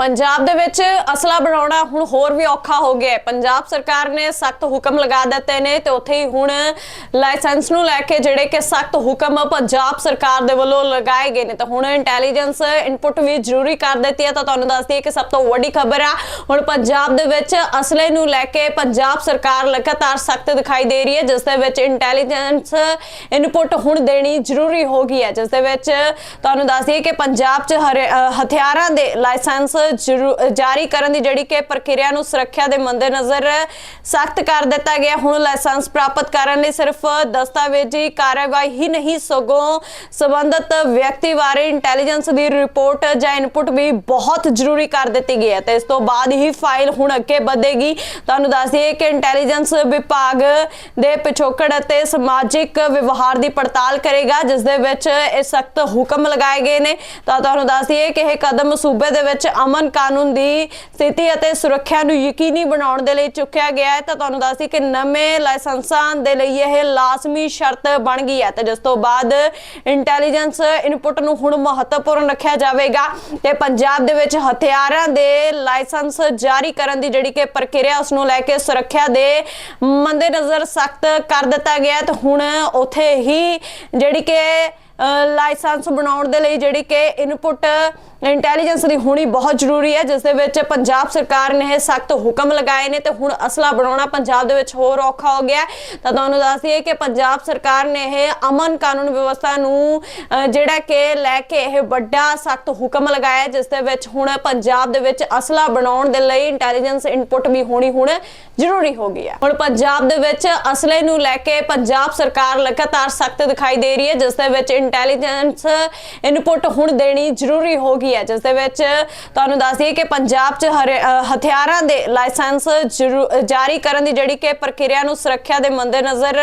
ਪੰਜਾਬ ਦੇ ਵਿੱਚ ਅਸਲਾ ਬਣਾਉਣਾ ਹੁਣ ਹੋਰ ਵੀ ਔਖਾ ਹੋ ਗਿਆ ਪੰਜਾਬ ਸਰਕਾਰ ਨੇ ਸਖਤ ਹੁਕਮ ਲਗਾ ਦਿੱਤੇ ਨੇ ਤੇ ਉੱਥੇ ਹੀ ਹੁਣ ਲਾਇਸੈਂਸ ਨੂੰ ਲੈ ਕੇ ਜਿਹੜੇ ਕਿ ਸਖਤ ਹੁਕਮ ਪੰਜਾਬ ਸਰਕਾਰ ਦੇ ਵੱਲੋਂ ਲਗਾਏ ਗਏ ਨੇ। ਤਾਂ ਹੁਣ ਇੰਟੈਲੀਜੈਂਸ ਇਨਪੁਟ ਵੀ ਜ਼ਰੂਰੀ ਕਰ ਦਿੱਤੀ ਹੈ। ਤਾਂ ਤੁਹਾਨੂੰ ਦੱਸਦੀ ਦਈਏ ਕਿ ਸਭ ਤੋਂ ਵੱਡੀ ਖਬਰ ਆ, ਹੁਣ ਪੰਜਾਬ ਦੇ ਵਿੱਚ ਅਸਲੇ ਨੂੰ ਲੈ ਕੇ ਪੰਜਾਬ ਸਰਕਾਰ ਲਗਾਤਾਰ ਸਖਤ ਦਿਖਾਈ ਦੇ ਰਹੀ ਹੈ। ਜਿਸ ਦੇ ਵਿੱਚ ਇੰਟੈਲੀਜੈਂਸ ਇਨਪੁਟ ਹੁਣ ਦੇਣੀ ਜ਼ਰੂਰੀ ਹੋ ਗਈ ਹੈ। ਜਿਸ ਦੇ ਵਿੱਚ ਤੁਹਾਨੂੰ ਦੱਸਦੀ ਦਈਏ ਕਿ ਪੰਜਾਬ 'ਚ ਹਰੇ- ਹਥਿਆਰਾਂ ਦੇ ਲਾਇਸੈਂਸ ਜਾਰੀ ਕਰਨ ਦੀ ਜਿਹੜੀ ਕਿ ਪ੍ਰਕਿਰਿਆ ਨੂੰ ਸੁਰੱਖਿਆ ਦੇ ਮੰਦੇਨਜ਼ਰ ਸਖਤ ਕਰ ਦਿੱਤਾ ਗਿਆ। ਹੁਣ ਲਾਇਸੈਂਸ ਪ੍ਰਾਪਤ ਕਰਨ ਲਈ ਸਿਰਫ ਦਸਤਾਵੇਜ਼ੀ ਕਾਰਵਾਈ ਹੀ ਨਹੀਂ, ਸਗੋਂ ਸੰਬੰਧਿਤ ਵਿਅਕਤੀ ਬਾਰੇ ਇੰਟੈਲੀਜੈਂਸ ਦੀ ਰਿਪੋਰਟ ਜਾਂ ਇਨਪੁਟ ਵੀ ਬਹੁਤ ਜ਼ਰੂਰੀ ਕਰ ਦਿੱਤੀ ਗਈ ਹੈ। ਤੇ ਇਸ ਤੋਂ ਬਾਅਦ ਹੀ ਫਾਈਲ ਹੁਣ ਅੱਗੇ ਵਧੇਗੀ। ਤੁਹਾਨੂੰ ਦੱਸ ਦਈਏ ਕਿ ਇੰਟੈਲੀਜੈਂਸ ਵਿਭਾਗ ਦੇ ਪਿਛੋਕੜ ਅਤੇ ਸਮਾਜਿਕ ਵਿਵਹਾਰ ਦੀ ਪੜਤਾਲ ਕਰੇਗਾ, ਜਿਸ ਦੇ ਵਿੱਚ ਇਹ ਸਖਤ ਹੁਕਮ ਲਗਾਏ ਗਏ ਨੇ। ਤਾਂ ਤੁਹਾਨੂੰ ਦੱਸ ਦਈਏ ਕਿ ਇਹ ਕਦਮ ਸੂਬੇ ਦੇ ਵਿੱਚ ਅਮਨ ਕਾਨੂੰਨ ਦੀ ਸਥਿਤੀ ਅਤੇ ਸੁਰੱਖਿਆ ਨੂੰ ਯਕੀਨੀ ਬਣਾਉਣ ਦੇ ਲਈ ਚੁੱਕਿਆ ਗਿਆ ਹੈ, ਤਾਂ ਤੁਹਾਨੂੰ ਦੱਸ ਕਿ ਨਵੇਂ ਲਾਇਸੈਂਸਾਂ ਦੇ ਲਈ ਇਹ ਲਾਜ਼ਮੀ ਸ਼ਰਤ ਬਣ ਗਈ ਹੈ। ਤੇ ਜਿਸ ਤੋਂ ਬਾਅਦ ਇੰਟੈਲੀਜੈਂਸ ਇਨਪੁਟ ਨੂੰ ਹੁਣ ਮਹੱਤਵਪੂਰਨ ਰੱਖਿਆ ਜਾਵੇਗਾ ਤੇ ਪੰਜਾਬ ਦੇ ਵਿੱਚ ਹਥਿਆਰਾਂ ਦੇ ਲਾਇਸੈਂਸ ਜਾਰੀ ਕਰਨ ਦੀ ਜਿਹੜੀ ਕਿ ਪ੍ਰਕਿਰਿਆ, ਉਸ ਨੂੰ ਲੈ ਕੇ ਸੁਰੱਖਿਆ ਦੇ ਮੰਦੇਨਜ਼ਰ ਸਖਤ ਕਰ ਦਿੱਤਾ ਗਿਆ ਤੇ ਹੁਣ ਉਥੇ ਹੀ ਜਿਹੜੀ ਕਿ ਲਾਇਸੈਂਸ ਬਣਾਉਣ ਦੇ ਲਈ ਜਿਹੜੀ ਕਿ ਇਨਪੁਟ ਇੰਟੈਲੀਜੈਂਸ ਦੀ ਹੋਣੀ ਬਹੁਤ ਜ਼ਰੂਰੀ ਹੈ ਜਿਸ ਦੇ ਵਿੱਚ ਪੰਜਾਬ ਸਰਕਾਰ ਨੇ ਸਖਤ ਹੁਕਮ ਲਗਾਏ ਨੇ ਤੇ ਹੁਣ ਅਸਲਾ ਬਣਾਉਣਾ ਪੰਜਾਬ ਦੇ ਵਿੱਚ ਹੋਰ ਔਖਾ ਹੋ ਗਿਆ ਤਾਂ ਤੁਹਾਨੂੰ ਦੱਸ ਦਈਏ ਕਿ ਪੰਜਾਬ ਸਰਕਾਰ ਨੇ ਇਹ ਅਮਨ ਕਾਨੂੰਨ ਵਿਵਸਥਾ ਨੂੰ ਜਿਹੜਾ ਕਿ ਲੈ ਕੇ ਇਹ ਵੱਡਾ ਸਖਤ ਹੁਕਮ ਲਗਾਇਆ ਹੈ, ਜਿਸ ਦੇ ਵਿੱਚ ਹੁਣ ਪੰਜਾਬ ਦੇ ਵਿੱਚ ਅਸਲਾ ਬਣਾਉਣ ਦੇ ਲਈ ਇੰਟੈਲੀਜੈਂਸ ਇਨਪੁਟ ਵੀ ਹੋਣੀ ਹੁਣ ਜ਼ਰੂਰੀ ਹੋ ਗਈ ਹੈ। ਹੁਣ ਪੰਜਾਬ ਦੇ ਵਿੱਚ ਅਸਲੇ ਨੂੰ ਲੈ ਕੇ ਪੰਜਾਬ ਸਰਕਾਰ ਲਗਾਤਾਰ ਸਖਤ ਦਿਖਾਈ ਦੇ ਰਹੀ ਹੈ ਜਿਸ ਦੇ ਵਿੱਚ ਇੰਟੈਲੀਜੈਂਸ ਇਨਪੁਟ ਹੁਣ ਦੇਣੀ ਜ਼ਰੂਰੀ ਹੋ ਗਈ ਹੈ ਜਿਸ ਦੇ ਵਿੱਚ ਤੁਹਾਨੂੰ ਦੱਸ ਦਈਏ ਕਿ ਪੰਜਾਬ 'ਚ ਹਥਿਆਰਾਂ ਦੇ ਲਾਇਸੈਂਸ ਜਾਰੀ ਕਰਨ ਦੀ ਜਿਹੜੀ ਕਿ ਪ੍ਰਕਿਰਿਆ ਨੂੰ ਸੁਰੱਖਿਆ ਦੇ ਮੰਦੇਨਜ਼ਰ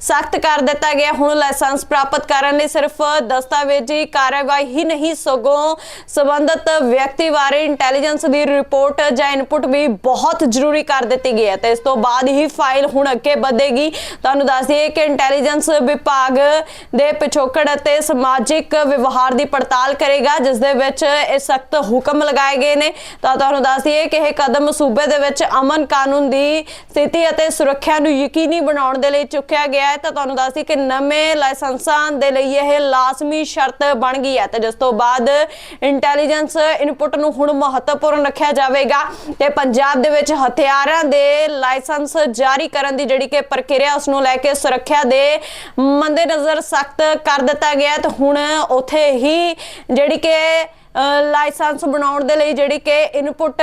ਸਖਤ ਕਰ ਦਿੱਤਾ ਗਿਆ। ਹੁਣ ਲਾਇਸੈਂਸ ਪ੍ਰਾਪਤ ਕਰਨ ਲਈ ਸਿਰਫ ਦਸਤਾਵੇਜ਼ੀ ਕਾਰਵਾਈ ਹੀ ਨਹੀਂ, ਸਗੋਂ ਸੰਬੰਧਿਤ ਵਿਅਕਤੀ ਬਾਰੇ ਇੰਟੈਲੀਜੈਂਸ ਦੀ ਰਿਪੋਰਟ ਜਾਂ ਇਨਪੁਟ ਵੀ ਬਹੁਤ ਜ਼ਰੂਰੀ ਕਰ ਦਿੱਤੀ ਗਈ ਹੈ ਤੇ ਇਸ ਤੋਂ ਬਾਅਦ ਹੀ ਫਾਈਲ ਹੁਣ ਅੱਗੇ ਵਧੇਗੀ। ਤੁਹਾਨੂੰ ਦੱਸ ਦਈਏ ਕਿ ਇੰਟੈਲੀਜੈਂਸ ਵਿਭਾਗ ਦੇ ਪਿਛੋਕੜ ਅਤੇ ਸਮਾਜਿਕ ਵਿਵਹਾਰ ਦੀ ਪੜਤਾਲ ਕਰੇਗਾ, ਜਿਸ ਦੇ ਵਿੱਚ ਇਹ ਸਖਤ ਹੁਕਮ ਲਗਾਏ ਗਏ ਨੇ। ਤਾਂ ਤੁਹਾਨੂੰ ਦੱਸ ਦਈਏ ਕਿ ਇਹ ਕਦਮ ਸੂਬੇ ਦੇ ਵਿੱਚ ਅਮਨ ਕਾਨੂੰਨ ਦੀ ਸਥਿਤੀ ਅਤੇ ਸੁਰੱਖਿਆ ਨੂੰ ਯਕੀਨੀ ਬਣਾਉਣ ਦੇ ਲਈ ਚੁੱਕਿਆ ਗਿਆ ਹੈ। ਤਾਂ ਤੁਹਾਨੂੰ ਦੱਸ ਦਈਏ ਕਿ ਨਵੇਂ ਲਾਇਸੈਂਸਾਂ ਦੇ ਲਈ ਇਹ ਲਾਜ਼ਮੀ ਸ਼ਰਤ ਬਣ ਗਈ ਹੈ। ਤੇ ਜਿਸ ਤੋਂ ਬਾਅਦ ਇੰਟੈਲੀਜੈਂਸ ਇਨਪੁਟ ਨੂੰ ਹੁਣ ਮਹੱਤਵਪੂਰਨ ਰੱਖਿਆ ਜਾਵੇਗਾ ਤੇ ਪੰਜਾਬ ਦੇ ਵਿੱਚ ਹਥਿਆਰਾਂ ਦੇ ਲਾਇਸੈਂਸ ਜਾਰੀ ਕਰਨ ਦੀ ਜਿਹੜੀ ਕਿ ਪ੍ਰਕਿਰਿਆ, ਉਸ ਨੂੰ ਲੈ ਕੇ ਸੁਰੱਖਿਆ ਦੇ ਮੰਦੇਨਜ਼ਰ ਸਖਤ ਕਰ ਦਿੱਤਾ ਗਿਆ ਤੇ ਹੁਣ ਉਥੇ ਹੀ ਜਿਹੜੀ ਕਿ ਲਾਇਸੈਂਸ ਬਣਾਉਣ ਦੇ ਲਈ ਜਿਹੜੀ ਕਿ ਇਨਪੁਟ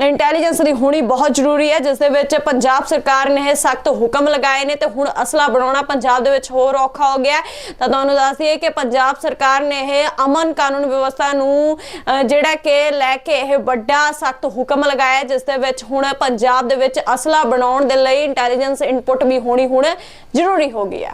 ਇੰਟੈਲੀਜੈਂਸ ਦੀ ਹੋਣੀ ਬਹੁਤ ਜ਼ਰੂਰੀ ਹੈ ਜਿਸ ਦੇ ਵਿੱਚ ਪੰਜਾਬ ਸਰਕਾਰ ਨੇ ਇਹ ਸਖਤ ਹੁਕਮ ਲਗਾਏ ਨੇ ਤੇ ਹੁਣ ਅਸਲਾ ਬਣਾਉਣਾ ਪੰਜਾਬ ਦੇ ਵਿੱਚ ਹੋਰ ਔਖਾ ਹੋ ਗਿਆ ਤਾਂ ਤੁਹਾਨੂੰ ਦੱਸ ਦਈਏ ਕਿ ਪੰਜਾਬ ਸਰਕਾਰ ਨੇ ਇਹ ਅਮਨ ਕਾਨੂੰਨ ਵਿਵਸਥਾ ਨੂੰ ਜਿਹੜਾ ਕਿ ਲੈ ਕੇ ਇਹ ਵੱਡਾ ਸਖਤ ਹੁਕਮ ਲਗਾਇਆ ਹੈ, ਜਿਸ ਦੇ ਵਿੱਚ ਹੁਣ ਪੰਜਾਬ ਦੇ ਵਿੱਚ ਅਸਲਾ ਬਣਾਉਣ ਦੇ ਲਈ ਇੰਟੈਲੀਜੈਂਸ ਇਨਪੁਟ ਵੀ ਹੋਣੀ ਹੁਣ ਜ਼ਰੂਰੀ ਹੋ ਗਈ ਹੈ।